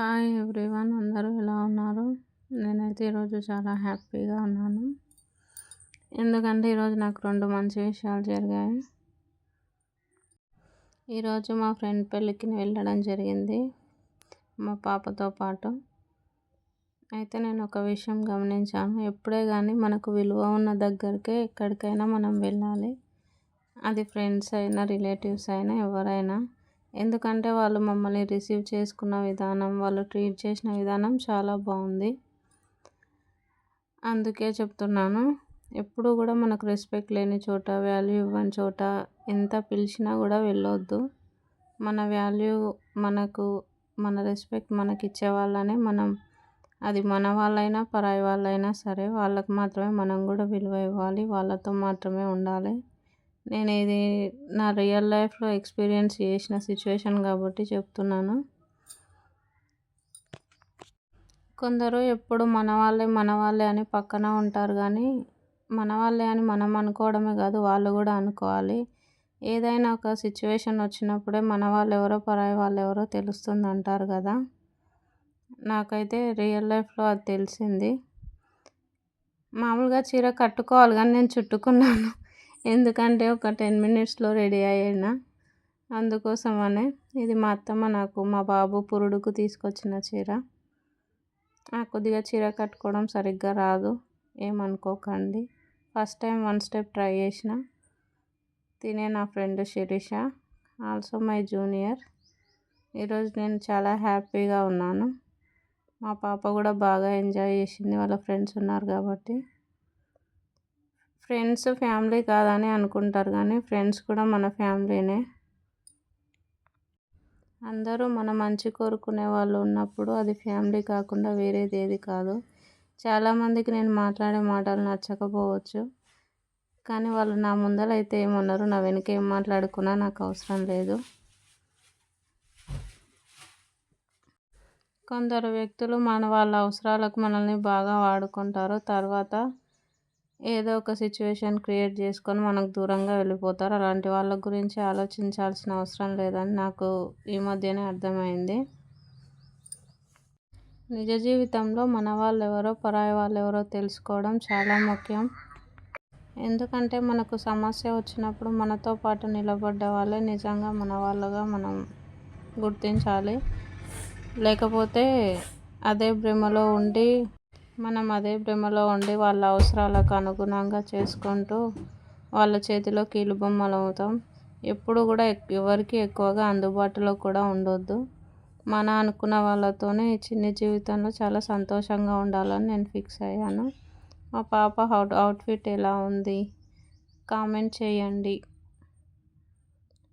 Hi everyone అందరూ ఎలా ఉన్నారు? నేనైతే ఈరోజు చాలా హ్యాపీగా ఉన్నాను. ఎందుకంటే ఈరోజు నాకు రెండు మంచి విషయాలు జరిగాయి. ఈరోజు మా ఫ్రెండ్ పెళ్ళికి వెళ్ళడం జరిగింది మా పాపతో పాటు. అయితే నేను ఒక విషయం గమనించాను ఎప్పుడే కానీ మనకు విలువ ఉన్న దగ్గరికే ఎక్కడికైనా మనం వెళ్ళాలి. అది ఫ్రెండ్స్ అయినా రిలేటివ్స్ అయినా ఎవరైనా ఎందుకంటే వాళ్ళు మమ్మల్ని రిసీవ్ చేసుకున్న విధానం వాళ్ళు ట్రీట్ చేసిన విధానం చాలా బాగుంది. అందుకే చెప్తున్నాను ఎప్పుడు కూడా మనకు రెస్పెక్ట్ లేని చోట వాల్యూ ఇవ్వని చోట ఎంత పిలిచినా కూడా వెళ్ళొద్దు. మన వాల్యూ మనకు మన రెస్పెక్ట్ మనకి ఇచ్చే వాళ్ళనే మనం అది మన వాళ్ళైనా పరాయి వాళ్ళైనా సరే వాళ్ళకు మాత్రమే మనం కూడా విలువ ఇవ్వాలి వాళ్ళతో మాత్రమే ఉండాలి. నేను ఇది నా రియల్ లైఫ్లో ఎక్స్పీరియన్స్ చేసిన సిచ్యువేషన్ కాబట్టి చెప్తున్నాను. కొందరు ఎప్పుడు మన వాళ్ళే మన వాళ్ళే అని పక్కన ఉంటారు కానీ మన వాళ్ళే అని మనం అనుకోవడమే కాదు వాళ్ళు కూడా అనుకోవాలి. ఏదైనా ఒక సిచ్యువేషన్ వచ్చినప్పుడే మన వాళ్ళు ఎవరో పరాయి వాళ్ళు ఎవరో తెలుస్తుంది అంటారు కదా. నాకైతే రియల్ లైఫ్లో అది తెలిసింది. మామూలుగా చీర కట్టుకోవాలి కానీ నేను చుట్టుకున్నాను. ఎందుకంటే ఒక టెన్ మినిట్స్లో రెడీ అయినా అందుకోసమనే ఇది మా అత్తమ్మ నాకు మా బాబు పురుడుకు తీసుకొచ్చిన చీర. కొద్దిగా చీర కట్టుకోవడం సరిగ్గా రాదు ఏమనుకోకండి. First time one step try చేసిన. తినే నా friend Sirisha also my junior. ఈరోజు నేను చాలా హ్యాపీగా ఉన్నాను. మా పాప కూడా బాగా ఎంజాయ్ చేసింది వాళ్ళ ఫ్రెండ్స్ ఉన్నారు కాబట్టి. ఫ్రెండ్స్ ఫ్యామిలీ కాదని అనుకుంటారు కానీ ఫ్రెండ్స్ కూడా మన ఫ్యామిలీనే. అందరూ మన మంచి కోరుకునే వాళ్ళు ఉన్నప్పుడు అది ఫ్యామిలీ కాకుండా వేరేది ఏది కాదు. చాలామందికి నేను మాట్లాడే మాటలు నచ్చకపోవచ్చు. కానీ వాళ్ళు నా ముందర అయితే ఏమన్నారు నా వెనక ఏం మాట్లాడుకున్నా నాకు అవసరం లేదు. కొందరు వ్యక్తులు మన వాళ్ళ అవసరాలకు మనల్ని బాగా వాడుకుంటారు. తర్వాత ఏదో ఒక సిచ్యువేషన్ క్రియేట్ చేసుకొని మనకు దూరంగా వెళ్ళిపోతారు. అలాంటి వాళ్ళ గురించి ఆలోచించాల్సిన అవసరం లేదని నాకు ఈ మధ్యనే అర్థమైంది. నిజ జీవితంలో మన వాళ్ళు ఎవరో పరాయి వాళ్ళు ఎవరో తెలుసుకోవడం చాలా ముఖ్యం. ఎందుకంటే మనకు సమస్య వచ్చినప్పుడు మనతో పాటు నిలబడ్డ వాళ్ళే నిజంగా మన వాళ్ళుగా మనం గుర్తించాలి. లేకపోతే అదే భ్రమలో ఉండి మనం అదే భ్రమలో ఉండి వాళ్ళ అవసరాలకు అనుగుణంగా చేసుకుంటూ వాళ్ళ చేతిలో కీలుబొమ్మలు అవుతాం ఎప్పుడు కూడా ఎవరికి ఎక్కువగా అందుబాటులో కూడా ఉండొద్దు. మన అనుకున్న వాళ్ళతోనే చిన్న జీవితంలో చాలా సంతోషంగా ఉండాలని నేను ఫిక్స్ అయ్యాను. మా పాప అవుట్ అవుట్ఫిట్ ఎలా ఉంది? కామెంట్ చేయండి.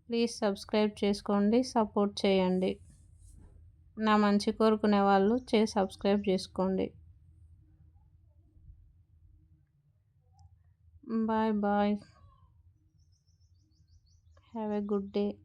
ప్లీజ్ సబ్స్క్రైబ్ చేసుకోండి సపోర్ట్ చేయండి. నా మంచి కోరుకునే వాళ్ళు చే సబ్స్క్రైబ్ చేసుకోండి. Bye bye. Have a good day